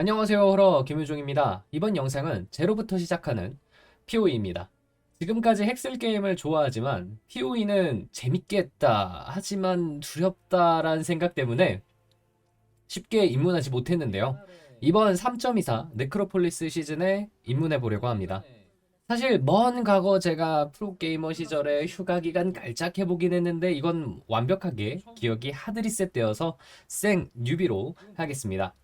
안녕하세요 호러 김유종입니다. 이번 영상은 제로부터 시작하는 POE입니다. 지금까지 핵슬 게임을 좋아하지만 POE는 재밌겠다 하지만 두렵다라는 생각 때문에 쉽게 입문하지 못했는데요. 이번 3.24 네크로폴리스 시즌에 입문해 보려고 합니다. 사실 먼 과거 제가 프로게이머 시절에 휴가 기간 깔짝 해보긴 했는데 이건 완벽하게 기억이 하드리셋 되어서 생 뉴비로 하겠습니다.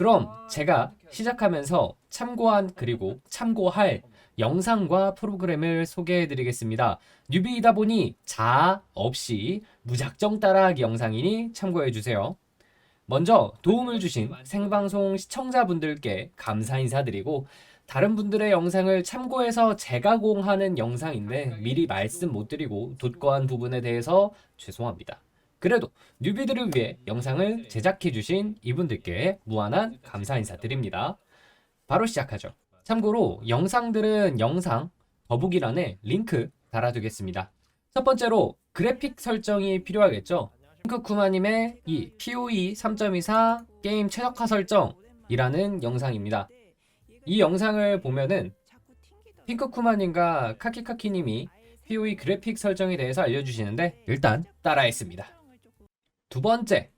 그럼 제가 시작하면서 참고한 그리고 참고할 영상과 프로그램을 소개해 드리겠습니다. 뉴비이다 보니 자 없이 무작정 따라하기 영상이니 참고해 주세요. 먼저 도움을 주신 생방송 시청자분들께 감사 인사드리고 다른 분들의 영상을 참고해서 재가공하는 영상인데 미리 말씀 못 드리고 돋거한 부분에 대해서 죄송합니다. 그래도 뉴비들을 위해 영상을 제작해 주신 이분들께 무한한 감사 인사드립니다. 바로 시작하죠. 참고로 영상들은 영상 더보기란에 링크 달아두겠습니다. 첫 번째로 그래픽 설정이 필요하겠죠. 핑크쿠마님의 이 POE 3.24 게임 최적화 설정이라는 영상입니다. 이 영상을 보면은 핑크쿠마님과 카키카키님이 POE 그래픽 설정에 대해서 알려주시는데 일단 따라했습니다. 두 번째,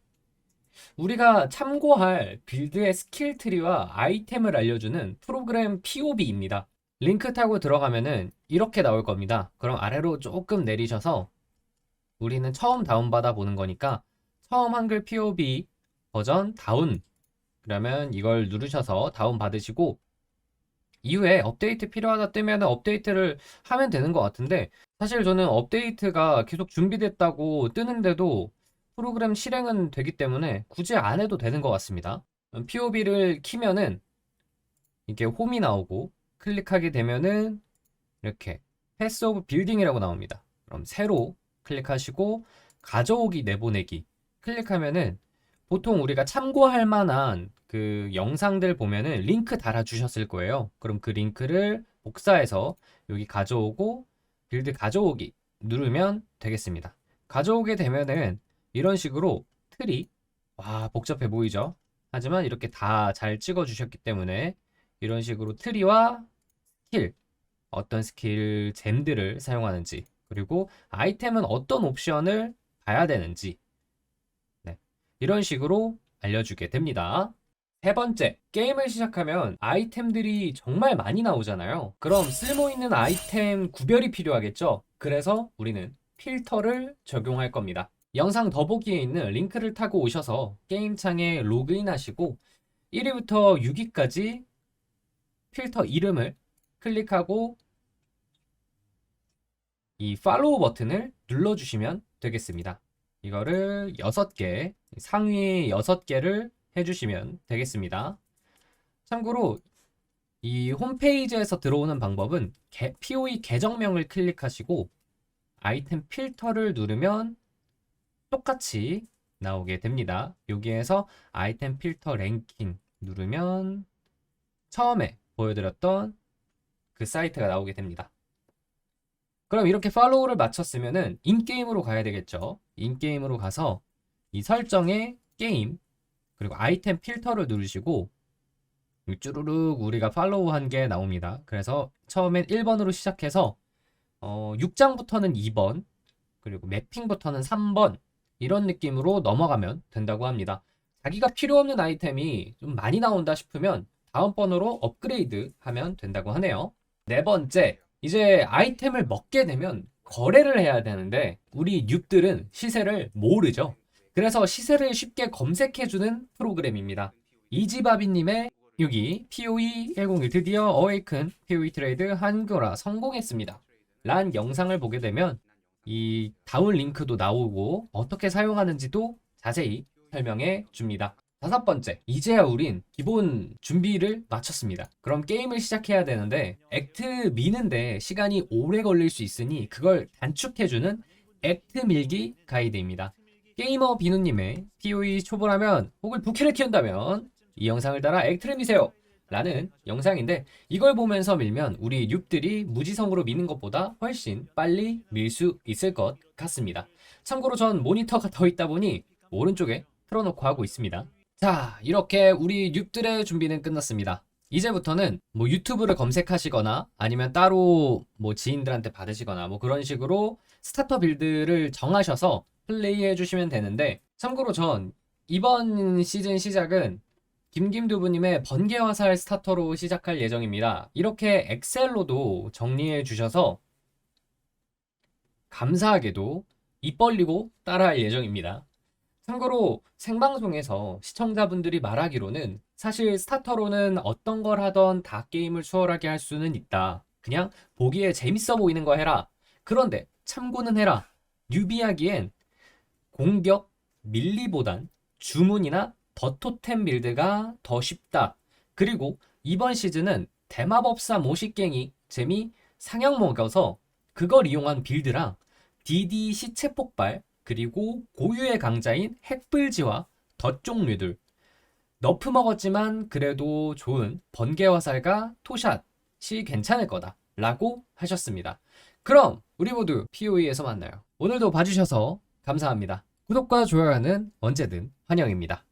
우리가 참고할 빌드의 스킬 트리와 아이템을 알려주는 프로그램 POB입니다. 링크 타고 들어가면은 이렇게 나올 겁니다. 그럼 아래로 조금 내리셔서 우리는 처음 다운받아 보는 거니까 처음 한글 POB 버전 다운 그러면 이걸 누르셔서 다운 받으시고 이후에 업데이트 필요하다 뜨면 업데이트를 하면 되는 것 같은데 사실 저는 업데이트가 계속 준비됐다고 뜨는데도 프로그램 실행은 되기 때문에 굳이 안 해도 되는 것 같습니다. POB를 키면은 이게 홈이 나오고 클릭하게 되면은 이렇게 패스 오브 빌딩이라고 나옵니다. 그럼 새로 클릭하시고 가져오기 내보내기 클릭하면은 보통 우리가 참고할 만한 그 영상들 보면은 링크 달아 주셨을 거예요. 그럼 그 링크를 복사해서 여기 가져오고 빌드 가져오기 누르면 되겠습니다. 가져오게 되면은 이런 식으로 틀이 와 복잡해 보이죠? 하지만 이렇게 다 잘 찍어 주셨기 때문에 이런 식으로 트리와 스킬 어떤 스킬 잼들을 사용하는지 그리고 아이템은 어떤 옵션을 봐야 되는지 네, 이런 식으로 알려주게 됩니다. 세 번째, 게임을 시작하면 아이템들이 정말 많이 나오잖아요. 그럼 쓸모 있는 아이템 구별이 필요하겠죠? 그래서 우리는 필터를 적용할 겁니다. 영상 더보기에 있는 링크를 타고 오셔서 게임창에 로그인 하시고 1위부터 6위까지 필터 이름을 클릭하고 이 팔로우 버튼을 눌러주시면 되겠습니다. 이거를 6개, 상위 6개를 해주시면 되겠습니다. 참고로 이 홈페이지에서 들어오는 방법은 개- POE 계정명을 클릭하시고 아이템 필터를 누르면 똑같이 나오게 됩니다. 여기에서 아이템 필터 랭킹 누르면 처음에 보여드렸던 그 사이트가 나오게 됩니다. 그럼 이렇게 팔로우를 마쳤으면은 인게임으로 가야 되겠죠. 인게임으로 가서 이 설정에 게임 그리고 아이템 필터를 누르시고 쭈루룩 우리가 팔로우한 게 나옵니다. 그래서 처음엔 1번으로 시작해서 어, 6장부터는 2번 그리고 매핑부터는 3번 이런 느낌으로 넘어가면 된다고 합니다. 자기가 필요 없는 아이템이 좀 많이 나온다 싶으면 다음 번으로 업그레이드 하면 된다고 하네요. 네 번째, 이제 아이템을 먹게 되면 거래를 해야 되는데 우리 뉴들은 시세를 모르죠. 그래서 시세를 쉽게 검색해주는 프로그램입니다. 이지바비님의 여기 POE 101 드디어 어웨이큰 POE 트레이드 한글화 성공했습니다. 란 영상을 보게 되면 이 다운 링크도 나오고 어떻게 사용하는지도 자세히 설명해 줍니다. 다섯 번째, 이제야 우린 기본 준비를 마쳤습니다. 그럼 게임을 시작해야 되는데 액트 미는데 시간이 오래 걸릴 수 있으니 그걸 단축해주는 액트 밀기 가이드입니다. 게이머 비누님의 POE 초보라면 혹은 부캐를 키운다면 이 영상을 따라 액트를 미세요. 라는 영상인데 이걸 보면서 밀면 우리 뉴들이 무지성으로 미는 것보다 훨씬 빨리 밀 수 있을 것 같습니다. 참고로 전 모니터가 더 있다 보니 오른쪽에 틀어놓고 하고 있습니다. 자, 이렇게 우리 뉴들의 준비는 끝났습니다. 이제부터는 뭐 유튜브를 검색하시거나 아니면 따로 뭐 지인들한테 받으시거나 뭐 그런 식으로 스타터 빌드를 정하셔서 플레이해 주시면 되는데 참고로 전 이번 시즌 시작은 김김두부님의 번개 화살 스타터로 시작할 예정입니다. 이렇게 엑셀로도 정리해 주셔서 감사하게도 입 벌리고 따라할 예정입니다. 참고로 생방송에서 시청자분들이 말하기로는 사실 스타터로는 어떤 걸 하던 다 게임을 수월하게 할 수는 있다. 그냥 보기에 재밌어 보이는 거 해라. 그런데 참고는 해라. 뉴비하기엔 공격, 밀리보단 주문이나 더 토템 빌드가 더 쉽다. 그리고 이번 시즌은 대마법사 모식갱이 재미 상향 먹어서 그걸 이용한 빌드랑 DD 시체 폭발 그리고 고유의 강자인 핵불지와 덧 종 류들 너프 먹었지만 그래도 좋은 번개 화살과 토샷이 괜찮을 거다 라고 하셨습니다. 그럼 우리 모두 POE에서 만나요. 오늘도 봐주셔서 감사합니다. 구독과 좋아요는 언제든 환영입니다.